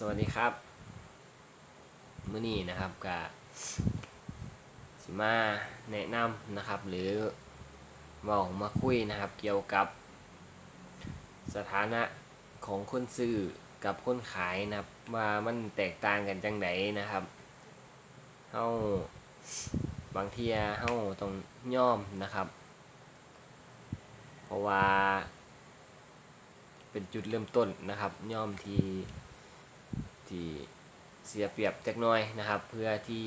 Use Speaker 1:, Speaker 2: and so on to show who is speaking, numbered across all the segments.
Speaker 1: สวัสดีครับมื้อนี้นะครับกะสิมาแนะนำนะครับ หรือเว้ามาคุยนะครับ เกี่ยวกับ สถานะของคนซื้อกับคนขายนะครับ ว่ามันแตกต่างกันจังไดนะครับเฮาบางเทียเฮาต้องยอมนะครับ เพราะว่า เป็นจุดเริ่มต้นนะครับยอมที่ ที่เสียเปรียบจักน้อยนะครับ เพื่อที่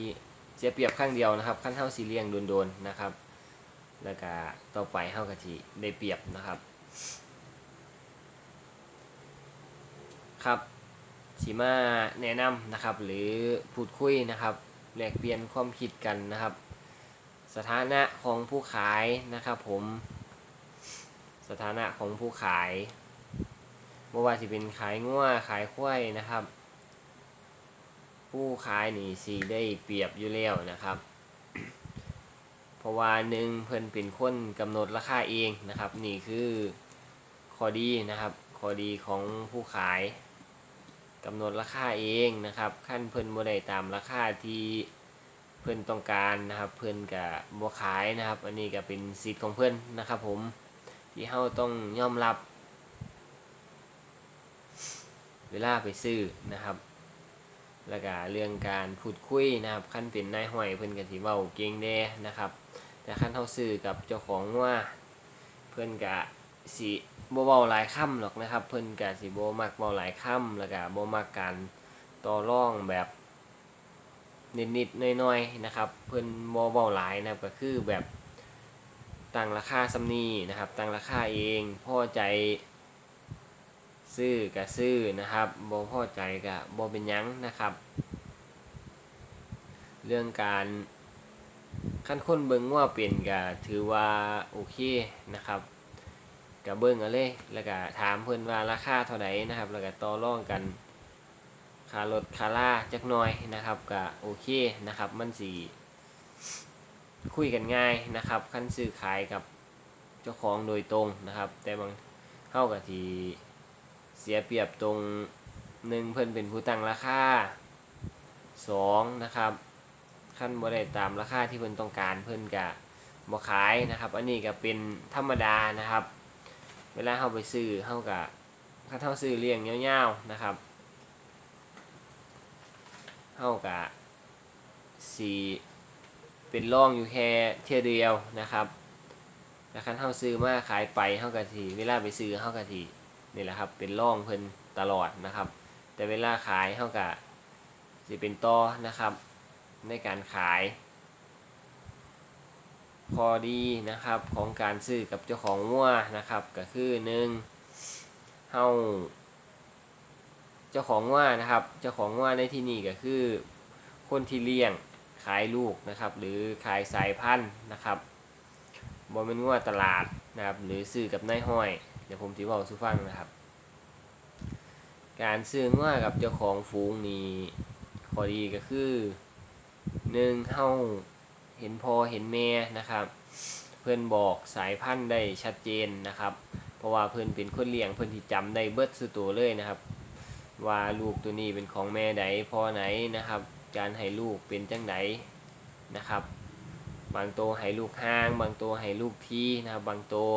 Speaker 1: เสียเปรียบข้างเดียวนะครับขั้นเท่าสีเลียงโดนๆนะครับ แล้วก็ต่อไปเฮาก็สิได้เปรียบนะครับ ครับสีมาแนะนำนะครับ หรือพูดคุยนะครับแลกเปลี่ยนความคิดกันนะครับ สถานะของผู้ขายนะครับ ผมสถานะของผู้ขายบ่ว่าสิเป็นขายงัวขายควายนะครับ ผู้ขายนี่สิได้เปรียบอยู่แล้วนะครับ เพราะว่าหนึ่งเพิ่นเป็นคนกำหนดราคาเองนะครับ นี่คือข้อดีนะครับข้อดีของผู้ขายกำหนดราคาเองนะครับขั้นเพิ่นบ่ได้ตามราคาที่เพิ่นต้องการนะครับ เพิ่นก็บ่ขายนะครับ อันนี้ก็เป็นสิทธิ์ของเพิ่นนะครับ ผมที่เฮาต้องยอมรับ เวลาไปซื้อนะครับ แล้วก็เรื่องการพูดคุยนะครับขั้นเป็นนายห้อยเพิ่อนก็สิเว้าเก่งแน่นะครับแต่ขั้นเฮาซื้อกับเจ้าของว่าเพิ่อนก็สิบ่เว้าหลายคำหรอกนะครับ เพิ่อนก็สิบ่มักเว้าหลายคำแล้วก็บ่มักการต่อรองแบบนิดๆน้อยๆนะครับ เพิ่อนบ่เว้าหลายนะครับก็คือแบบตั้งราคาซำนีนะครับตั้งราคาเองพอใจ ซื้อก็ซื้อนะครับบ่พอใจก็บ่เป็นยังนะครับ เรื่องการขั้นคนเบิ่งว่าเป็นก็ถือว่าโอเคนะครับก็เบิ่งเอาเลยแล้วก็ถามเพิ่นว่าราคาเท่าไหร่นะครับ แล้วก็ต่อรองกันคารถคาล่าจักหน่อยนะครับก็โอเคนะครับ มันสิคุยกันง่ายนะครับคันซื้อขายกับเจ้าของโดยตรงนะครับ แต่บางเฮาก็สิ เสียเปรียบตรงหนึ่งเพิ่นเป็นผู้ตั้งราคาสองนะครับขั้นบ่ได้ตามราคาที่เพิ่นต้องการเพิ่นก็บ่ขายนะครับ อันนี้ก็เป็นธรรมดานะครับ เวลาเฮาไปซื้อเฮาก็ถ้าเฮาซื้อเลี้ยงยาวๆนะครับเฮาก็สิเป็นร่องอยู่แค่เที่ยเดียวนะครับแล้วคันเฮาซื้อมาขายไปเฮาก็สิเวลาไปซื้อเฮาก็สิ นี่แหละครับ เป็นร่องเพิ่นตลอดนะครับ แต่เวลาขายเท่ากับสิเป็นต่อนะครับ ในการขาย พอดีนะครับของการซื้อกับเจ้าของวัวนะครับ ก็คือหนึ่งเฮาเจ้าของวัวนะครับ เจ้าของวัวในที่นี้ก็คือ คนที่เลี้ยงขายลูกนะครับ หรือขายสายพันธุ์นะครับบ่เป็นวัวตลาดนะครับ หรือซื้อกับนายห้อย ดี๋ยวผมจะบอกสุฟังนะครับ การซื้องัวกับเจ้าของฝูงนี่ข้อดีก็คือหนึ่งเฮาเห็นพอเห็นแม่นะครับ เพื่อนบอกสายพันธุ์ได้ชัดเจนนะครับ เพราะว่าเพื่อนเป็นคนเลี้ยงเพื่อนที่จำได้เบิดสุตัวเลยนะครับ ว่าลูกตัวนี้เป็นของแม่ใดพ่อไหนนะครับ การให้ลูกเป็นจังไดนนะครับ บางตัวให้ลูกห้าง บางตัวให้ลูกทีนะครับ บางตัว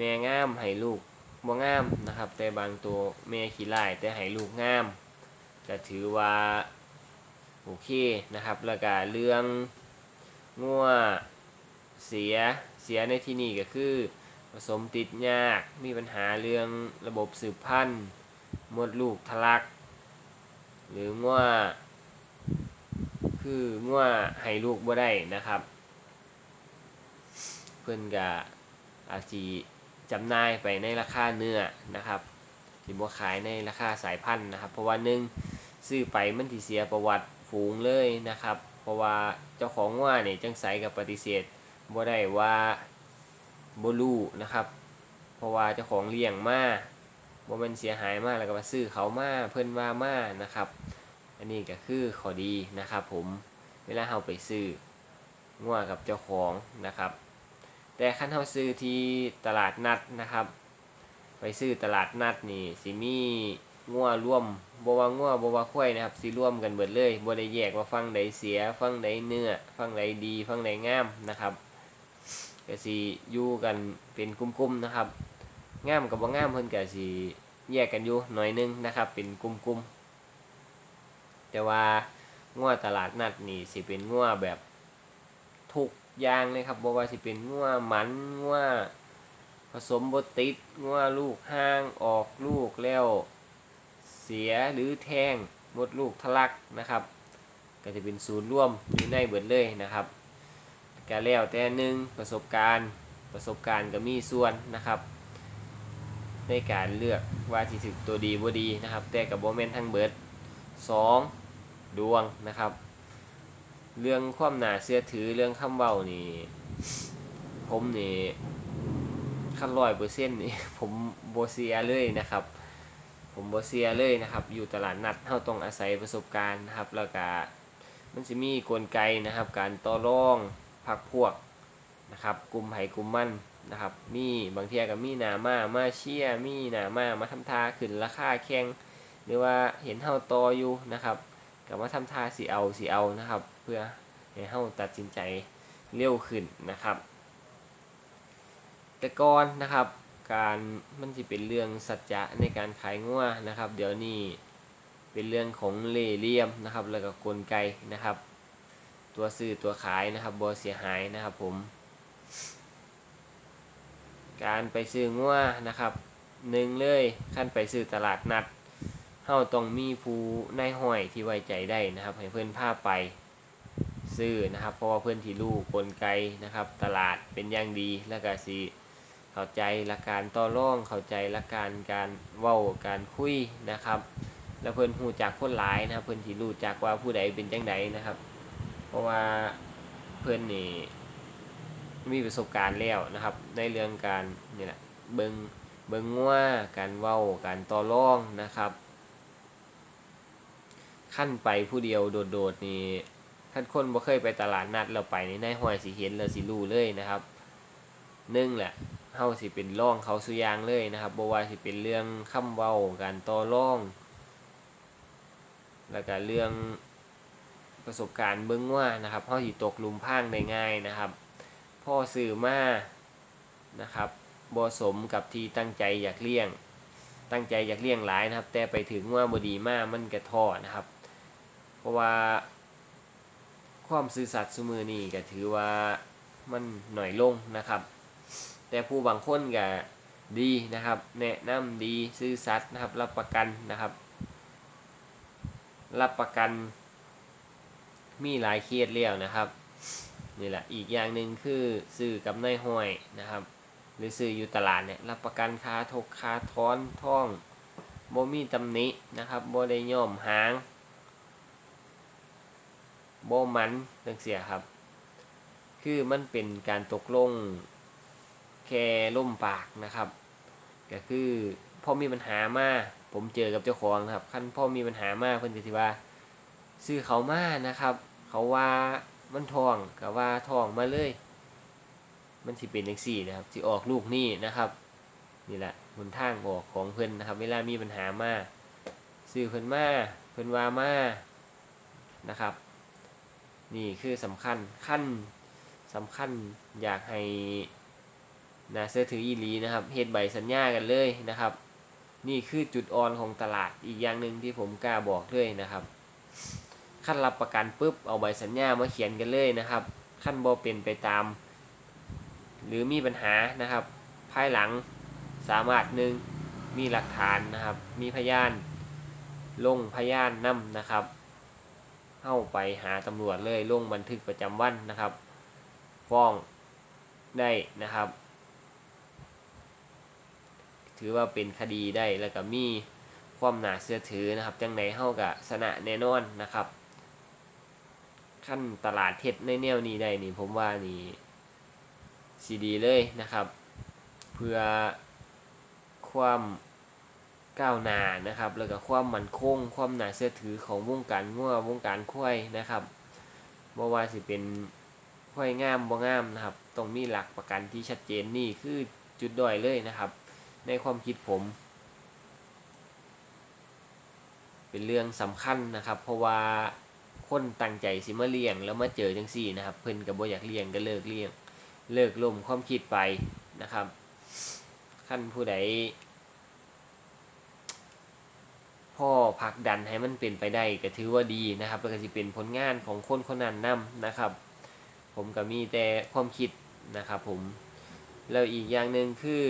Speaker 1: แม่งามให้ลูกบ่งามนะครับ แต่บางตัวแม่ขี้ร้ายแต่ให้ลูกงามก็ถือว่าโอเคนะครับแล้วก็เรื่องงัวเสียเสียในที่นี้ก็คือผสมติดยากมีปัญหาเรื่องระบบสืบพันธุ์มดลูกทะลัก หรืองัวคืองัวให้ลูกบ่ได้นะครับ เพิ่อนก็อาจสิ จำหน่ายไปในราคาเนื้อนะครับสิบ่ขายในราคาสายพันธุ์นะครับ เพราะว่าหนึ่งซื้อไปมันสิเสียประวัติฝูงเลยนะครับ เพราะว่าเจ้าของว่าเนี่ยจังไสกับปฏิเสธบ่ได้ว่าบ่รู้นะครับ เพราะว่าเจ้าของเลี้ยงมาบ่มันเสียหายมากแล้วก็มาซื้อเขามาเพิ่นว่ามานะครับ อันนี้ก็คือข้อดีนะครับ ผมเวลาเราไปซื้องัวกับเจ้าของนะครับ แต่ขั้นเราซื้อที่ตลาดนัดนะครับ ไปซื้อตลาดนัดนี่สิมีงัวร่วมบว่างัวบว่าควายนะครับสิร่วมกันเบิดเลยบ่ได้แยกว่าฟังใดเสีย ฟังใดเนื้อ ฟังใดดีฟังใดงามนะครับก็สิอยู่กันเป็นกลุ่มๆนะครับงามกับบ่งามเพิ่นก็สิแยกกันอยู่หน่อยนึงนะครับ เป็นกลุ่มๆแต่ว่างัวตลาดนัดนี่สิเป็นงัวแบบ อย่างเลยครับบ่ว่าสิเป็นงัวหมันงัวผสมบติดงัวลูกห้างออกลูกแล้ว เสียหรือแท้งมดลูกทะลักนะครับ ก็จะเป็นศูนย์ร่วมอยู่ในเบิดเลยนะครับก็แล้วแต่หนึ่งประสบการณ์ประสบการณ์ก็มีส่วนนะครับ ในการเลือกว่าที่ถึกตัวดีบ่ดีนะครับ แต่กับโบแมนทั้งเบิดสองดวงนะครับ เรื่องความหนาเสื้อถือเรื่องคำเว้านี่ ผมนี่ขั้นร้อยเปอร์เซ็นต์นี่ผมโบเซียเลยนะครับ ผมโบเซียเลยนะครับ อยู่ตลาดนัดเฮาต้องอาศัยประสบการณ์นะครับ แล้วก็มันจะมีกลไกนะครับ การต่อรองพักพวกนะครับกลุ่มไผ่กลุ่มมันนะครับ มีบางเทียก็มีหนามามาเชียมีหนามามาทำทาขึ้นราคาแข่งหรือว่าเห็นเฮาต่ออยู่นะครับก็มาทำทาสิเอาสิเอานะครับ พื่อให้เฮาตัดสินใจเร็วขึ้นนะครับ แต่ก่อนนะครับ การมันจะเป็นเรื่องสัจจะในการขายงัวนะครับ เดี๋ยวนี้เป็นเรื่องของเล่เหลี่ยมนะครับ แล้วก็กลไกนะครับ ตัวซื้อตัวขายนะครับบ่เสียหายนะครับผม การไปซื้องัวนะครับหนึ่งเลยขั้นไปซื้อตลาดนัดเฮาต้องมีผู้นายห้อยที่ไว้ใจได้นะครับ ให้เพื่อนพาไป ซื้อนะครับ เพราะว่าเพื่อนที่รู้กลไกนะครับ ตลาดเป็นอย่างดีแล้วก็สิเข้าใจหลักการต่อรองเข้าใจหลักการการเว้าการคุยนะครับ แล้วเพิ่อนฮู้จักคนหลายนะครับ เพิ่อนสิรู้จักว่าผู้ใดเป็นจังไดนะครับ เพราะว่าเพิ่อนนี่มีประสบการณ์แล้วนะครับ ในเรื่องการนี่แหละเบิงเบิงงัวการเว้าการต่อรองนะครับขั้นไปผู้เดียวโดดๆนี่ ขั้นคนบ่เคยไปตลาดนัดแล้วไปนี่นายห้อยสิเห็นแล้วสิรู้เลยนะครับหนึ่งแหละเฮาสิเป็นร่องเขาสุยางเลยนะครับบ่ว่าสิเป็นเรื่องคำเว้าการต่อร่อง แล้วก็เรื่องประสบการณ์เบิ่งว่านะครับเฮาสิตกหลุมพรางได้ง่ายนะครับพ่อซื้อมานะครับบ่สมกับที่ตั้งใจอยากเลี้ยง ตั้งใจอยากเลี้ยงหลายนะครับ แต่ไปถึงว่าบ่ดีมากมันก็ท้อนะครับ เพราะว่า ความซื่อสัตย์ซุมือนี้ก็ถือว่ามันหน่อยลงนะครับ แต่ผู้บางคนก็ดีนะครับ แนะนำดีซื่อสัตย์นะครับ รับประกันนะครับ รับประกัน มีหลายเคสแล้วนะครับนี่แหละอีกอย่างหนึ่งคือซื้อกับนายห้อยนะครับ หรือซื้ออยู่ตลาดเนี่ยรับประกันค้าทกค้าท้อนท่องบ่มีตำหนินะครับบ่ได้ย่อมหาง บ่มันจังเสียครับ คือมันเป็นการตกลงแค่ล่มปากนะครับ ก็คือพ่อมีปัญหามาผมเจอกับเจ้าของนะครับขั้นพ่อมีปัญหามาเพิ่นจะสิว่าซื้อเขามานะครับ เขาว่ามันทองกับว่าทองมาเลย มันสิเป็นจังซี่นะครับสิออกลูกนี่นะครับนี่แหละหนทางออกของเพิ่นนะครับ เวลามีปัญหามาซื้อเพิ่นมาเพิ่นว่ามานะครับ นี่คือสำคัญขั้นสำคัญอยากให้นะเสื้อถืออีหลีนะครับเฮ็ดใบสัญญากันเลยนะครับ นี่คือจุดอ่อนของตลาดอีกอย่างหนึ่งที่ผมกล้าบอกเลยนะครับขั้นรับประกันปุ๊บเอาใบสัญญามาเขียนกันเลยนะครับ ขั้นบ่เป็นไปตาม หรือมีปัญหานะครับ ภายหลังสามารถหนึ่งมีหลักฐานนะครับ มีพยาน ลงพยานนำนะครับ เข้าไปหาตำรวจเลยลงบันทึกประจำวันนะครับ ฟ้องได้นะครับ ถือว่าเป็นคดีได้แล้วก็มีความหนาเชื่อถือนะครับ จังไหนเฮากับสนะแน่นอนนะครับ ขั้นตลาดเท็จในแนวนี้ได้นี่ผมว่านี่สีดีเลยนะครับ เพื่อความ ก้าวหน้านะครับ แล้วก็ความมั่นคง ความหนาเชื่อถือของวงการงัววงการควายนะครับบ่ว่าสิเป็นควายงามบ่งามนะครับต้องมีหลักประกันที่ชัดเจนนี่คือจุดด้อยเลยนะครับ ในความคิดผม เป็นเรื่องสำคัญนะครับ เพราะว่าคนตั้งใจสิมาเลี้ยงแล้วมาเจอจังซี่นะครับ เพิ่นก็บ่อยากเลี้ยงก็เลิกเลี้ยง เลิกล่มความคิดไปนะครับขั้นผู้ใด พ่อผลักดันให้มันเป็นไปได้ก็ถือว่าดีนะครับแล้วก็สิเป็นผลงานของคนคนนั้นนํนะครับ ผมก็มีแต่ความคิดนะครับผมแล้วอีกอย่างหนึ่งคือ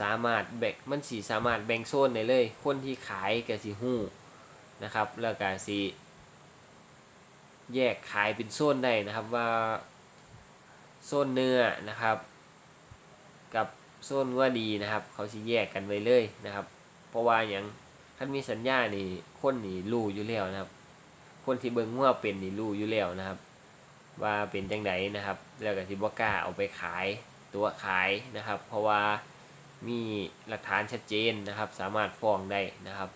Speaker 1: สามารถแบ่งมันสีสามารถแบ่งโซนได้เลย คนที่ขายก็สิฮู้นะครับ แล้วก็สิแยกขายเป็นโซนได้นะครับว่าโซนเนื้อนะครับ กับโซนว่าดีนะครับ เขาสิแยกกันไว้เลยนะครับ เพราะว่าอย่างท่านมีสัญญานี่คนนี่รู้อยู่แล้วนะครับ คนที่เบิ่งว่าเป็นนี่รู้อยู่แล้วนะครับ ว่าเป็นจังไดนะครับ แล้วก็สิบ่กล้าเอาไปขายตัวขายนะครับ เพราะว่ามีหลักฐานชัดเจนนะครับ สามารถฟ้องได้นะครับ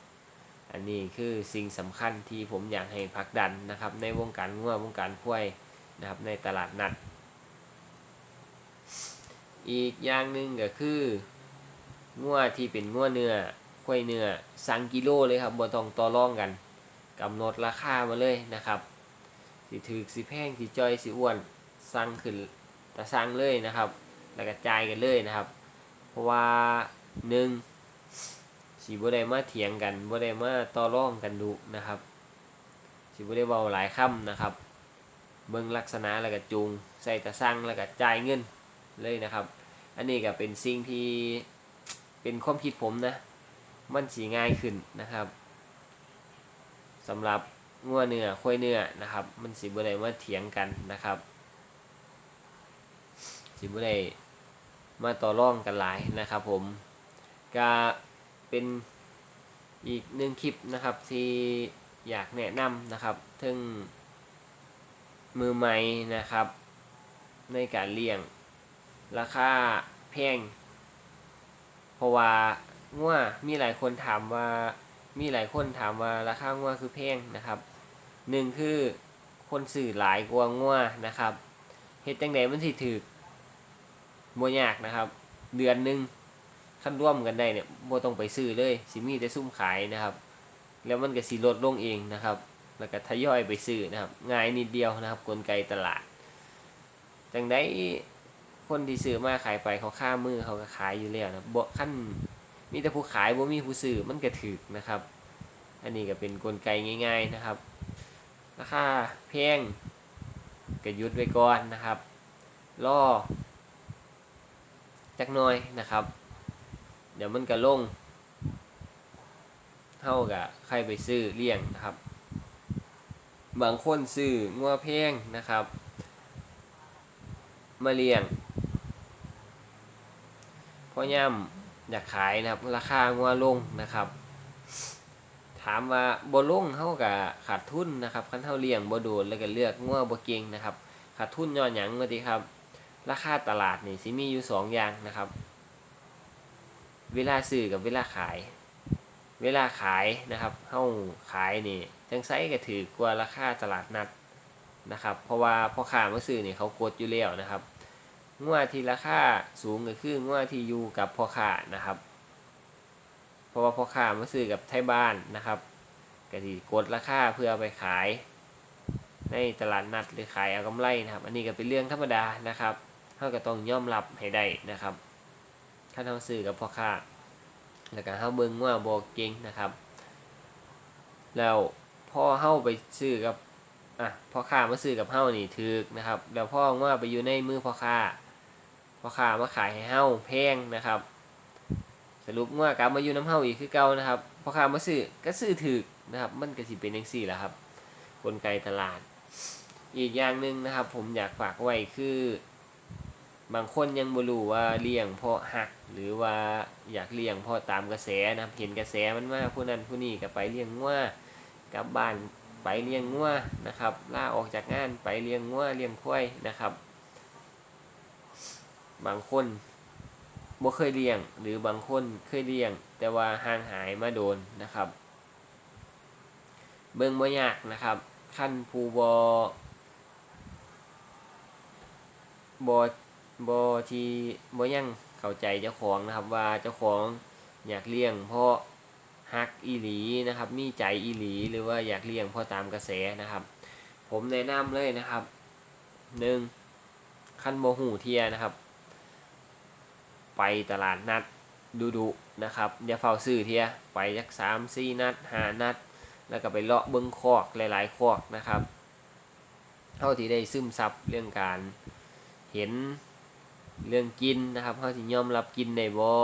Speaker 1: อันนี้คือสิ่งสำคัญที่ผมอยากให้ผลักดันนะครับ ในวงการงัววงการควยนะครับ ในตลาดนัด อีกอย่างหนึ่งก็คืองัวที่เป็นงัวเนื้อ ควยเนื้อสั่งกิโลเลยครับบ่ต้องต่อรองกันกำหนดราคามาเลยนะครับ สิถือสิแพงสิจ้อยสิอ้วนสั่งขึ้นแต่สั่งเลยนะครับ แล้วก็จ่ายกันเลยนะครับ เพราะว่าหนึ่งสิบ่ได้มาเถียงกันบ่ได้มาต่อรองกันดุนะครับ สิบ่ได้เว้าหลายคำนะครับ เบิ่งลักษณะแล้วก็จูงใส่ตะสั่งแล้วก็จ่ายเงินเลยนะครับ อันนี้ก็เป็นสิ่งที่เป็นความคิดผมนะ มันสีง่ายขึ้นนะครับสำหรับงัวเนื้อควายเนื้อนะครับ มันสิบ่ได้มาเถียงกันนะครับสิบ่ได้มาต่อรองกันหลายนะครับ ผมก็เป็นอีกหนึ่งคลิปนะครับที่อยากแนะนำนะครับถึงมือใหม่นะครับ ในการเลี้ยง ราคาแพงเพราะว่า งัวมีหลายคนถามว่า มีหลายคนถามว่าราคางัวคือแพงนะครับหนึ่งคือคนซื้อหลายกว่างัวนะครับเฮ็ดจังไดมันสิถูกบ่ยากนะครับ เดือนหนึ่งคันร่วมกันได้เนี่ยบ่ต้องไปซื้อเลยสิมีแต่ซุ่มขายนะครับ แล้วมันก็สิลดลงเองนะครับ แล้วก็ทยอยไปซื้อนะครับ ง่ายนิดเดียวนะครับ กลไกตลาดจังไดคนที่ซื้อมาขายไปเขาค่ามือเขาก็ขายอยู่แล้วนะบ่ขั้น มีแต่ผู้ขายบ่มีผู้ซื้อมันก็ถูกนะครับ อันนี้ก็เป็นกลไกง่าย ๆนะครับ ราคาแพงก็ยุดไว้ก่อนนะครับรอจักหน่อยนะครับ เดี๋ยวมันก็ลง เท่ากับใครไปซื้อเลี้ยงนะครับ บางคนซื้องัวแพงนะครับ มาเลี้ยงเพราะย่ำ อยากขายนะครับ ราคางัวลงนะครับ ถามว่าบ่ลงเท่ากับขาดทุนนะครับคันเท่าเลี้ยงบ่โดนแล้วก็เลือกงัวบ่เก่งนะครับขาดทุนย้อนหยังว่าติครับ ราคาตลาดนี่สิมีอยู่สองอย่างนะครับ เวลาซื้อกับเวลาขาย เวลาขายนะครับเฮาขายนี่จังไสก็ถือกว่าราคาตลาดนัดนะครับ เพราะว่าพ่อค้ามาซื้อนี่เขากดอยู่แล้วนะครับ งัวที่ราคาสูงก็คืองัวที่อยู่กับพ่อค้านะครับ เพราะว่าพ่อค้ามาซื้อกับไทยบ้านนะครับก็สิกดราคาเพื่อไปขาย ในตลาดนัดหรือขายเอากำไรนะครับ อันนี้ก็เป็นเรื่องธรรมดานะครับเฮาก็ต้องยอมรับให้ได้นะครับถ้าเฮาซื้อกับพ่อค้าแล้วก็เฮาเบิ่งว่าบ่เก่งนะครับ แล้วพ่อเฮาไปซื้อกับอะพ่อค้ามาซื้อกับเฮานี่ถูกนะครับ แล้วพ่อว่าไปอยู่ในมือพ่อค้า พ่อค้ามาขายให้เฮาแพงนะครับ สรุปว่ากลับมาอยู่น้ำเฮาอีกคือเก่านะครับพ่อค้ามาซื้อก็ซื้อถูกนะครับ มันก็สิเป็นจังซี่แหละครับ กลไกตลาด อีกอย่างหนึ่งนะครับ ผมอยากฝากไว้คือบางคนยังบ่รู้ว่าเลี้ยงเพราะหักหรือว่าอยากเลี้ยงเพราะตามกระแสนะครับเห็นกระแสมันมาผู้นั้นผู้นี้ก็ไปเลี้ยงงัวกลับบ้านไปเลี้ยงงัวนะครับล่าออกจากงานไปเลี้ยงงัวเลี้ยงควายนะครับ บางคนบ่เคยเลี้ยง หรือบางคนเคยเลี้ยง แต่ว่าห่างหายมาโดนนะครับ เบิ่งบ่ยากนะครับขั้นผู้บ่บ่บ่ที่บ่ยังเข้าใจเจ้าของนะครับ ว่าเจ้าของอยากเลี้ยง เพราะฮักอีหลีนะครับ มีใจอีหลีหรือว่าอยากเลี้ยงเพอตามกระแสนะครับ ผมแนะนำเลยนะครับหนึ่งขั้นโมหูเทียนะครับ ไปตลาดนัดดูดูนะครับอย่าเฝ้าซื้อเทียไปยักสามสี่นัดหานัด แล้วก็ไปเลาะเบิ้งคอกหลาย ๆ คอกนะครับ เท่าที่ได้ซึมซับเรื่องการเห็นเรื่องกินนะครับเท่าที่ยอมรับกินในบอ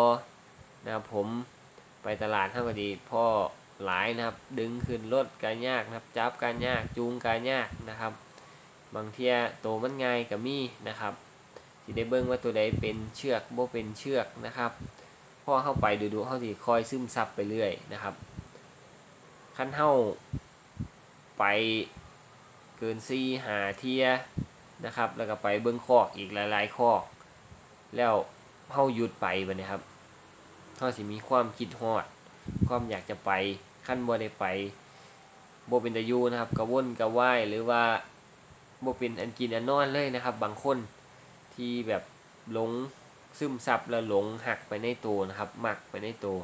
Speaker 1: นะครับผมไปตลาดเท่าก็ดีพ่อหลายนะครับ ดึงขึ้นรถการยากนะครับ จับการยากจูงการยากนะครับ บางเทียโตมันง่ายกับมีนะครับ ได้เบิ่งว่าตัวใดเป็นเชือกบ่เป็นเชือกนะครับพอเข้าไปดูๆเข้าทีคอยซึมซับไปเรื่อยนะครับขั้นเท่าไปเกินซีหาเทียนะครับ แล้วก็ไปเบิ่งคอกอีกหลายๆคอก แล้วเฮาหยุดไปบันี้ครับเฮาสิมีความคิดฮอด ความอยากจะไปขั้นบ่ได้ไปบ่เป็นตาอยู่นะครับกระวนกระว่ายหรือว่าบ่เป็นอันกินอันนอนเลยนะครับ บางคน ที่แบบหลงซึมซับแล้วหลงหักไปในตัวนะครับหมักไปในตัว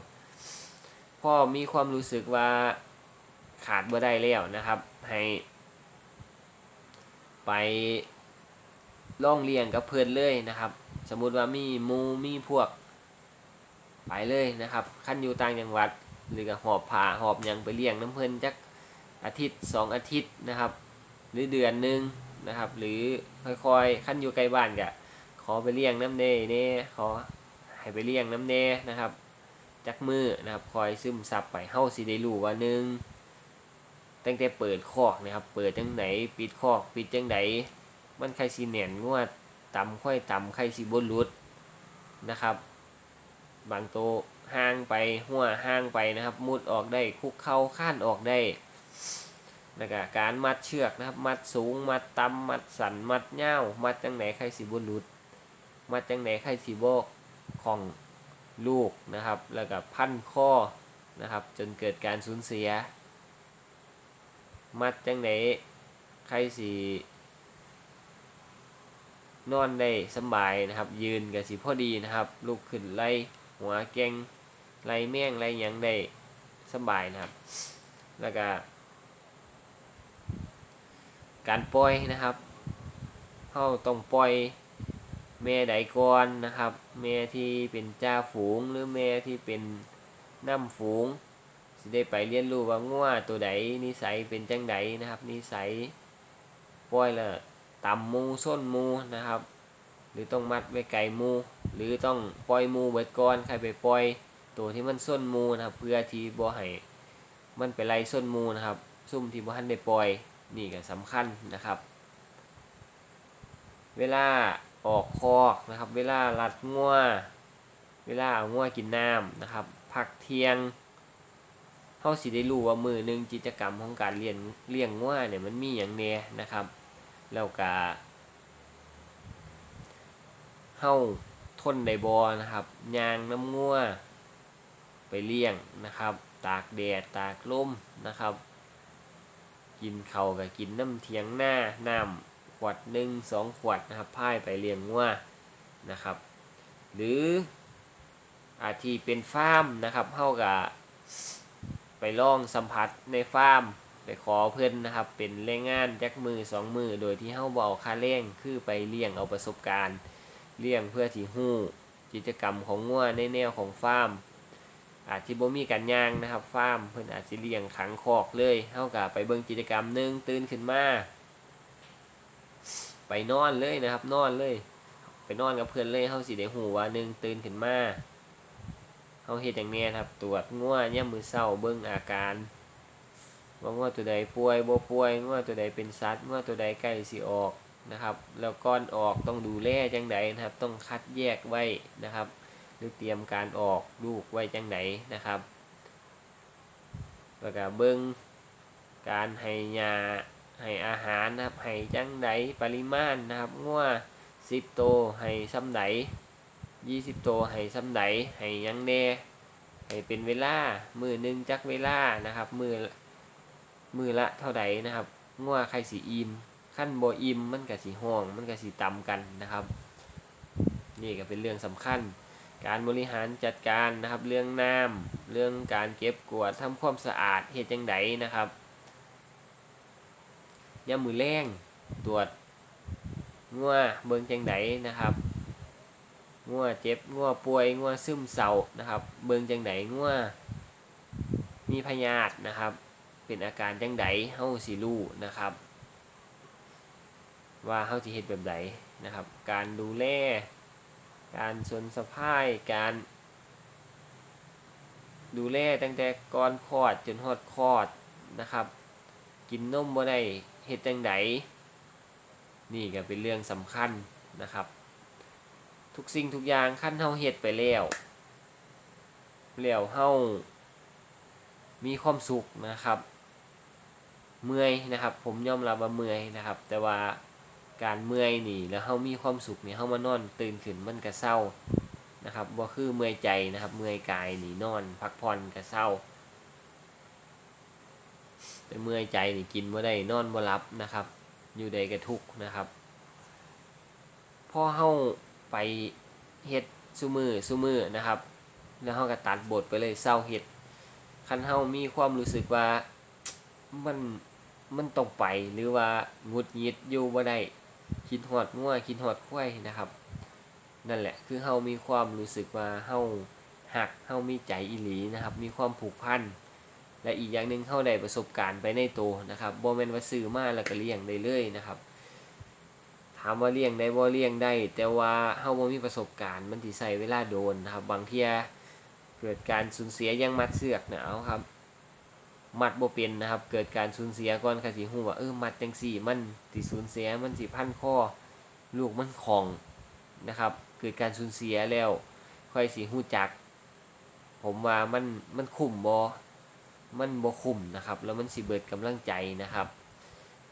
Speaker 1: พอมีความรู้สึกว่าขาดบ่ได้แล้วนะครับ ให้ ไปล่องเรียงกับเพื่อนเลยนะครับ สมมุติว่ามีมูมีพวก ไปเลยนะครับขั้นอยู่ต่างจังหวัด หรือก็หอบผ่าหอบยังไปเลี้ยงน้ำเพิ่นจักอาทิตย์สองอาทิตย์นะครับ หรือเดือนหนึ่งนะครับ หรือค่อยๆขั้นอยู่ใกล้บ้านก็ ขอไปเลี้ยงน้ำเน่เน่ขอให้ไปเลี้ยงน้ำเน่นะครับ จักมือนะครับ คอยซึมซับไปเฮาสิได้รู้ว่าหนึ่งตั้งแต่เปิดคอกนะครับ เปิดจังไหนปิดคอก ปิดจังไหนมันใครสิแหน่นงวดต่ำค่อยต่ำใครสิบนรุดนะครับ บางโตวห่างไปหัวห่างไปนะครับ มุดออกได้คุกเข้าข้านออกได้แล้วก็การมัดเชือกนะครับ มัดสูงมัดต่ำมัดสันมัดเง่าวมัดจังไหนใครสิบนรุด มัดจังไหนใครสิโบของลูกนะครับ แล้วก็พันข้อนะครับ จนเกิดการสูญเสีย มัดจังไหนใครสินอนได้สบายนะครับ ยืนกับสิพอดีนะครับ ลุกขึ้นไล่หัวแกงไล่แม่งไล่ยังได้สบายนะครับ แล้วก็ การปล่อยนะครับเข้าต้องปล่อย แม่ใดก่อนนะครับ แม่ที่เป็นจ่าฝูงหรือแม่ที่เป็นน้ำฝูงสิได้ไปเรียนรู้ว่างัวตัวใดนิสัยเป็นจังใดนะครับ นิสัยปล่อยล้วต่ำมูส้นมูนะครับ หรือต้องมัดไว้ไกลมู หรือต้องปล่อยมูเบิดก่อนใครไปปล่อย ตัวที่มันส้นมูนะครับ เพื่อที่บ่ให้มันไปไล่ส้นมูนะครับ ซุ่มที่บ่ทันได้ปล่อยนี่ก็สำคัญนะครับ เวลา ออกคอกนะครับ เวลารัดงัวเวลาเอางัวกินน้ำนะครับพักเทียงเขาสิได้รู้ว่ามือหนึ่งกิจกรรมของการเลี้ยงเลี้ยงงัวเนี่ยมันมีอย่างแน่นะครับ แล้วก็เฮาทนได้บ่นะครับยางน้ำงัวไปเลี้ยงนะครับ ตากแดดตากลมนะครับ กินเขากับกินน้ำเทียงหน้าน้ำ ขวดหนึ่งสองขวดนะครับพ่ายไปเลี้ยงงัวนะครับ หรืออาทีเป็นฟาร์มนะครับเฮากับไปล่องสัมผัสในฟาร์มไปขอเพื่อนนะครับเป็นแรงงานจักมือสองมือโดยที่เฮาเอาค่าแรงคือไปเลี้ยงเอาประสบการณ์เลี้ยงเพื่อที่ฮู้กิจกรรมของงัวในแนวของฟาร์มอาจจะบ่มีการย่างนะครับฟาร์มเพิ่อนอาจสิเลี้ยงขังคอกเลยเฮาก็ไปเบิ่งกิจกรรมหนึงตื่นขึ้นมา ไปนอนเลยนะครับ นอนเลย ไปนอนกับเพื่อนเลยเฮาสิได้ฮู้ว่าหนึ่งตื่นขึ้นมาเฮาเฮ็ดหยังแหน่ครับ ตรวจงัวยามมื้อเช้าเบิ่งอาการว่างัวตัวใดป่วยบ่ป่วยงัวตัวใดเป็นสัตว์งัวตัวใดใกล้สิออกนะครับ แล้วก่อนออกต้องดูแลจังใดนะครับ ต้องคัดแยกไว้นะครับ หรือเตรียมการออกลูกไว้จังไหนนะครับแล้วก็เบิ้งการให้ยา ให้อาหารนะครับให้จังไดปริมาณนะครับงัวสิบโตวให้ซ้ำไดยี่สิบโตวให้ซ้ำไดให้ยังแน่ให้เป็นเวลามือหนึ่งจักเวลานะครับมือมือละเท่าใดนะครับงัวใครสีอิมขั้นโบอิมมันกับสีห้องมันกับสีต่ำกันนะครับ นี่ก็เป็นเรื่องสำคัญ การบริหารจัดการนะครับ เรื่องน้ำเรื่องการเก็บกวาดทำความสะอาดเฮ็ดจังไดนะครับ ยามมือแรงตรวจงัวเบิ่งจังไดนะครับงัวเจ็บงัวป่วยงัวซึมเศร้านะครับ เบิ่งจังไดงัวมีพยาธินะครับ เป็นอาการจังไดเฮาสิรู้นะครับ ว่าเฮาสิเฮ็ดแบบใดนะครับ การดูแลการสนสะพายการ ดูแลตั้งแต่ก่อนคลอดจนฮอดคลอดนะครับ กินนมบ่ได้ เฮ็ดจังไดนี่ก็เป็นเรื่องสำคัญนะครับ ทุกสิ่งทุกอย่างคันเฮาเฮ็ดไปแล้วแล้วเฮามีความสุขนะครับ เมื่อยนะครับ ผมยอมรับว่าเมื่อยนะครับ แต่ว่าการเมื่อยนี่แล้วเฮามีความสุขนี่เฮามานอนตื่นขึ้นมันก็เศร้านะครับบ่คือเมื่อยใจนะครับ เมื่อยกายนี่นอน พักผ่อนก็เศร้า แต่เมื่อยใจนี่กินบ่ได้นอนบ่หลับนะครับ อยู่ใดก็ทุกข์นะครับพอเฮาไปเฮ็ดซุมือซุมือนะครับ แล้วเฮาก็ตัดบทไปเลยเศร้าเฮ็ดคันเฮามีความรู้สึกว่ามันมันต้องไปหรือว่างุดหงิดอยู่บ่ได้คิดฮอดงัวคิดฮอดควายนะครับ นั่นแหละคือเฮามีความรู้สึกว่าเฮาหักเฮามีใจอีหลีนะครับ มีความผูกพัน และอีกอย่างหนึ่งเฮาได้ประสบการณ์ไปในตัวนะครับบ่แม่นว่าซื้อมาแล้วก็เลี้ยงได้เลยนะครับถามว่าเลี้ยงได้บ่เลี้ยงได้ แต่ว่าเฮาบ่มีประสบการณ์มันสิใช้เวลาโดนนะครับ บางเที่ยเกิดการสูญเสียยังมัดเสือกนะเอาครับ มัดบ่เป็นนะครับ เกิดการสูญเสียก่อนก็สิฮู้ว่าเออมัดจังซี่มันสิสูญเสียมันสิพันคอลูกมันของนะครับ เกิดการสูญเสียแล้ว ค่อยสิฮู้จัก ผมว่ามันมันคุ้มบ่ มันบ่คุ้มนะครับ แล้วมันสิเบิดกำลังใจนะครับ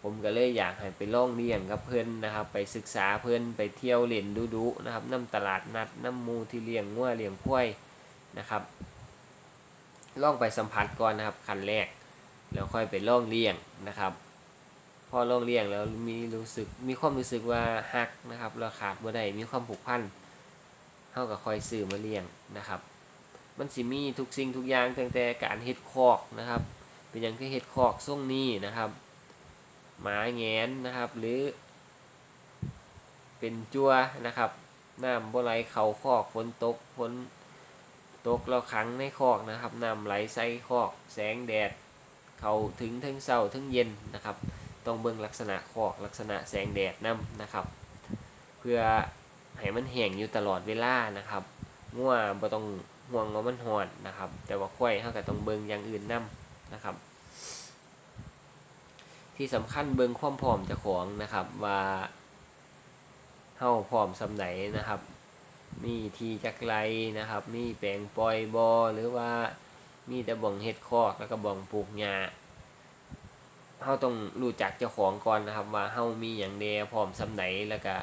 Speaker 1: ผมก็เลยอยากให้ไปล่องเรียนกับเพิ่อนนะครับ ไปศึกษาเพิ่อนไปเที่ยวเล่นดูๆนะครับนํตลาดนัดนํหมู่ที่เลี้ยงงัวเลี้ยงควายนะครับล่องไปสัมผัสก่อนนะครับขั้นแรก แล้วค่อยไปล่องเลี้ยงนะครับ พอล่องเลี้ยงแล้วมีรู้สึกมีความรู้สึกว่าฮักนะครับ เราขาดบ่ได้มีความผูกพันเฮาก็ค่อยซื้อมาเลี้ยงนะครับ มันสิมีทุกสิ่งทุกอย่างตั้งแต่การเฮ็ดคอกนะครับ เป็นอย่างคือเฮ็ดคอกทรงนี้นะครับ หมาแงนนะครับ หรือ เป็นจัวนะครับน้ำบ่ไหลเข้าคอกฝนตกฝนตกเราขังในคอกนะครับน้ำไหลใส่คอก แสงแดด เข้าถึงทั้งเช้าทั้งเย็นนะครับต้องเบิ่งลักษณะคอกลักษณะแสงแดดนํนะครับ เพื่อให้มันแห้งอยู่ตลอดเวลานะครับงัวบ่ต้อง ห่วงว่ามันร้อนนะครับ แต่ว่าควายเฮาก็ต้องเบิงอย่างอื่นนํนะครับ ที่สำคัญเบิงความพร้อมจ้าของนะครับว่าเฮาพร้อมสำไหนนะครับ มีทีจักไรนะครับ มีแปลงปล่อยบ่หรือว่ามีแต่บ่องเฮ็ดคอกแล้วก็บ่องปลูกหญ้าเฮาต้องรู้จักเจ้าของก่อนนะครับ ว่าเฮามีหยังแหน่พร้อมสำไหนแล้วก็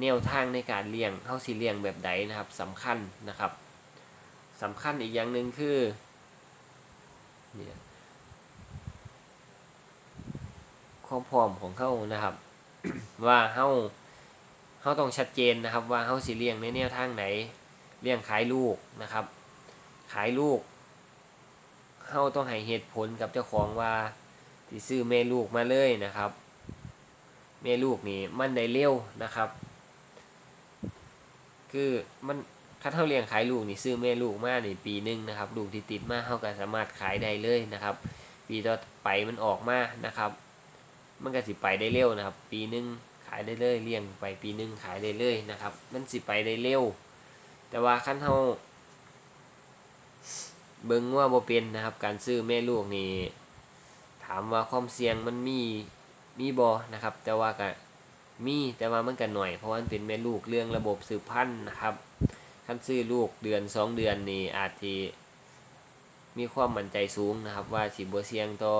Speaker 1: แนวทางในการเลี้ยงเฮาสิเลี้ยงแบบใดนะครับสำคัญนะครับ สำคัญอีกอย่างหนึ่งคือเนี่ยความพร้อมของเฮานะครับ ว่าเฮาเฮาต้องชัดเจนนะครับ ว่าเฮาสิเลี้ยงในแนวทางไหนเลี้ยงขายลูกนะครับ ขายลูกเฮาต้องให้เหตุผลกับเจ้าของว่าที่ซื้อแม่ลูกมาเลยนะครับแม่ลูกนี่มันได้เร็วนะครับ คือมัน คันเฮาเลี้ยงขายลูกนี่ซื้อแม่ลูกมานี่ปีหนึงนะครับลูกที่ติดมาเฮาก็สามารถขายได้เลยนะครับ ปีต่อไปมันออกมานะครับ มันก็สิไปได้เร็วนะครับ ปีหนึงขายได้เลยเลี้ยงไปปีหนึงขายได้เลยนะครับ มันสิไปได้เร็ว แต่ว่าคันเฮาเบิ่งว่าบ่เป็นนะครับ การซื้อแม่ลูกนี่ถามว่าความเสี่ยงมันมีมีบ่นะครับ แต่ว่าก็มีแต่ว่ามันก็หน่อยเพราะว่ามันเป็นแม่ลูกเรื่องระบบสืบพันธุ์นะครับ คันซื้อลูกเดือนสองเดือนนี่อาจสิมีความมั่นใจสูงนะครับ ว่าสิบ่เสียงต่อ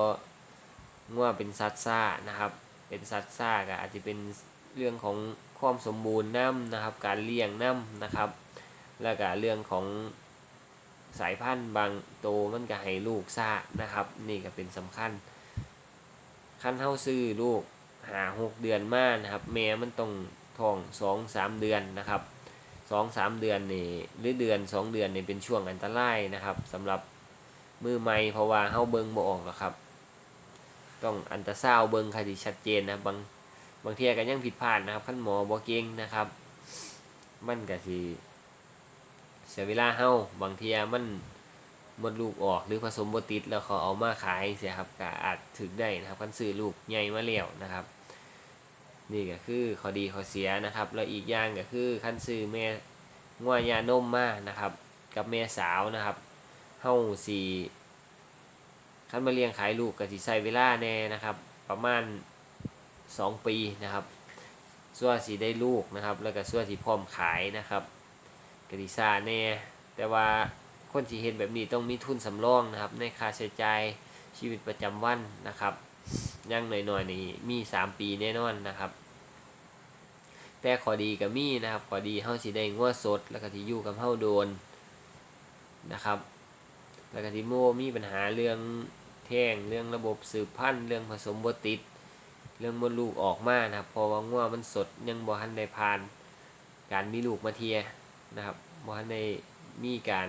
Speaker 1: งัวเป็นสัตว์ซ่านะครับ เป็นสัตว์ซ่าก็อาจจะเป็นเรื่องของความสมบูรณ์น้ำนะครับ การเลี้ยงน้ำนะครับ แล้วก็เรื่องของสายพันธุ์บางโตวมันก็ให้ลูกซ่านะครับ นี่ก็เป็นสำคัญคันเฮาซื้อลูกหาหกเดือนมานะครับ แม่มันต้องท้องสองสามเดือนนะครับ สองสามเดือนนี่หรือเดือนสองเดือนนี่เป็นช่วงอันตรายนะครับสำหรับมือใหม่เพราะว่าเฮาเบิงบ่ออกหรอกครับ ต้องอันตราซาวด์เบิงค่ะที่ชัดเจนนะบางบางเทียก็ยังผิดพลาดนะครับคันหมอบ่เก่งนะครับ มันก็สิเสียเวลาเฮาบางเทียมันหมดลูกออกหรือผสมบ่ติดแล้วเขาเอามาขายเสียครับก็อาจถึกได้นะครับคันซื้อลูกใหญ่มาแล้วนะครับ นี่ก็คือข้อดีข้อเสียนะครับแล้วอีกอย่างก็คือคันซื้อแม่งัวยานมมานะครับ กับแม่สาวนะครับเฮาสิคันมาเลี้ยงขายลูกก็สิใช้เวลาแน่นะครับ ประมาณ 2 ปีนะครับส่วนสิได้ลูกนะครับ แล้วก็ส่วนสิพร้อมขายนะครับกสิซาแน่แต่ว่าคนที่เห็นแบบนี้ต้องมีทุนสำรองนะครับ ในค่าใช้จ่ายชีวิตประจำวันนะครับ ยังหน่อยๆนี่มี3ปีแน่นอนนะครับ แต่ขอดีก็มีนะครับ ขอดีเฮาสิได้งัวสด แล้วก็ที่อยู่กับเฮาโดนนะครับ แล้วก็ที่โมมีปัญหาเรื่องแท่งเรื่องระบบสืบพันธุ์เรื่องผสมบติด เรื่องมดลูกออกมานะครับเพอว่างัวมันสดยังบ่ทันได้ผ่าน การมีลูกมาเทียนะครับบ่ทันได้มีการ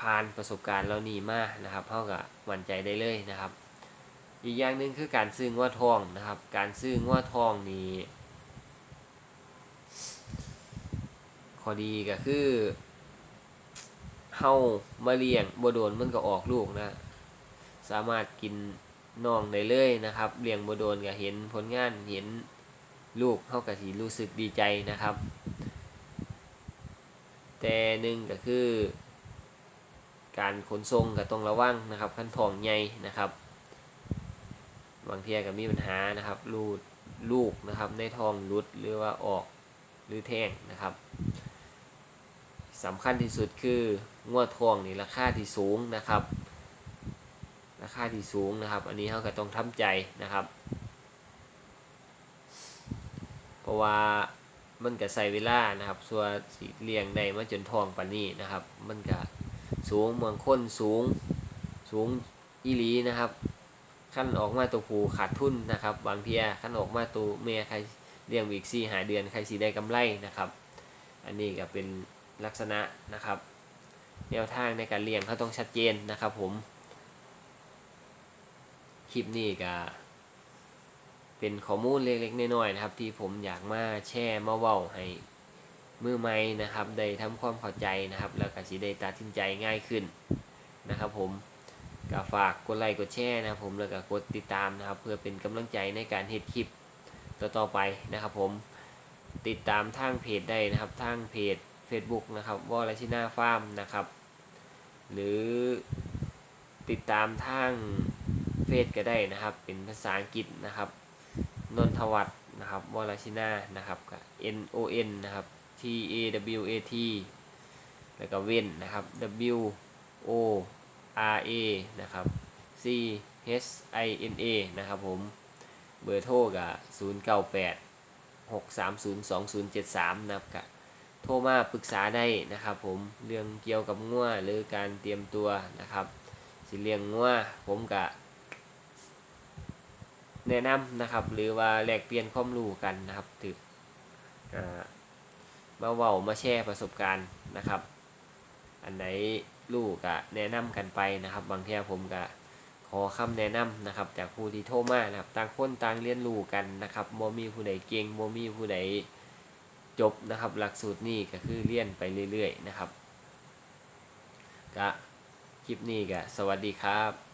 Speaker 1: ผ่านประสบการณ์เหล่านี้มานะครับเฮาก็มั่นใจได้เลยนะครับ อีกอย่างหนึ่งคือการซื้องัวทองนะครับ การซื้องัวทองนี่ข้อดีก็คือเฮามาเลี้ยงบ่โดนมันก็ออกลูกนะ สามารถกินน้องได้เลยนะครับเลี้ยงบ่โดนก็เห็นผลงานเห็นลูกเฮาก็สิรู้สึกดีใจนะครับ แต่หนึ่งก็คือ การขนส่งก็ต้องระวังนะครับขั้นทองใหญ่นะครับ บางเทียก็มีปัญหานะครับลูดลูกนะครับในท้องรุดหรือว่าออกหรือแท่งนะครับสำคัญที่สุดคืองวดทองนี่ราคาที่สูงนะครับ ราคาที่สูงนะครับ อันนี้เขาก็ต้องทำใจนะครับ เพราะว่ามันก็ใส่เวลานะครับส่วนสิเลี้ยงได้มาจนทองปานนี้นะครับ มันก็สูงเมืองค้นสูงสูงอีหลีนะครับ ขั้นออกมาตัวผูขาดทุนนะครับบางเทียขั้นออกมาตัวเมียใครเลี้ยงวีกซี่หาเดือนใครสีได้กำไรนะครับ อันนี้ก็เป็นลักษณะนะครับ แนวทางในการเลี้ยงเขาต้องชัดเจนนะครับผมคลิปนี้ก็เป็นข้อมูลเล็กๆน้อยๆนะครับ ที่ผมอยากมาแชร์มาเว้าให้มือใหม่นะครับได้ทำความเข้าใจนะครับ แล้วก็สิได้ตัดสินใจง่ายขึ้นนะครับผม ก็ฝากกดไลค์กดแชร์นะครับผมแล้วก็กดติดตามนะครับ เพื่อเป็นกำลังใจในการเฮ็ดคลิปต่อๆไปนะครับผมติดตามทางเพจได้นะครับทางเพจ Facebook นะครับวอลชินาฟาร์มนะครับ หรือติดตามทางเฟซก็ได้นะครับ เป็นภาษาอังกฤษนะครับนนทวัฒน์นะครับวอลชินานะครับกับ N O N นะครับ T A W A T แล้วก็เว้นนะครับ W O R A นะครับ C H I N A นะครับผม เบอร์โทรกับ098 630 2073นะครับกับโทรมาปรึกษาได้นะครับ ผมเรื่องเกี่ยวกับงัวหรือการเตรียมตัวนะครับ สิเลี้ยงงัวผมกับแนะนำนะครับ หรือว่าแลกเปลี่ยนความรู้กันนะครับถือมาเว้ามาแชร์ประสบการณ์นะครับ อันไหน ลูกก็แนะนำกันไปนะครับ บางทีผมก็ขอคำแนะนำนะครับ จากผู้ที่โทรมานะครับ ต่างคนต่างเรียนรู้กันนะครับโมมีผู้ใดเก่งโมมีผู้ใดจบนะครับ หลักสูตรนี้ก็คือเรียนไปเรื่อยๆนะครับก็คลิปนี้ก็สวัสดีครับ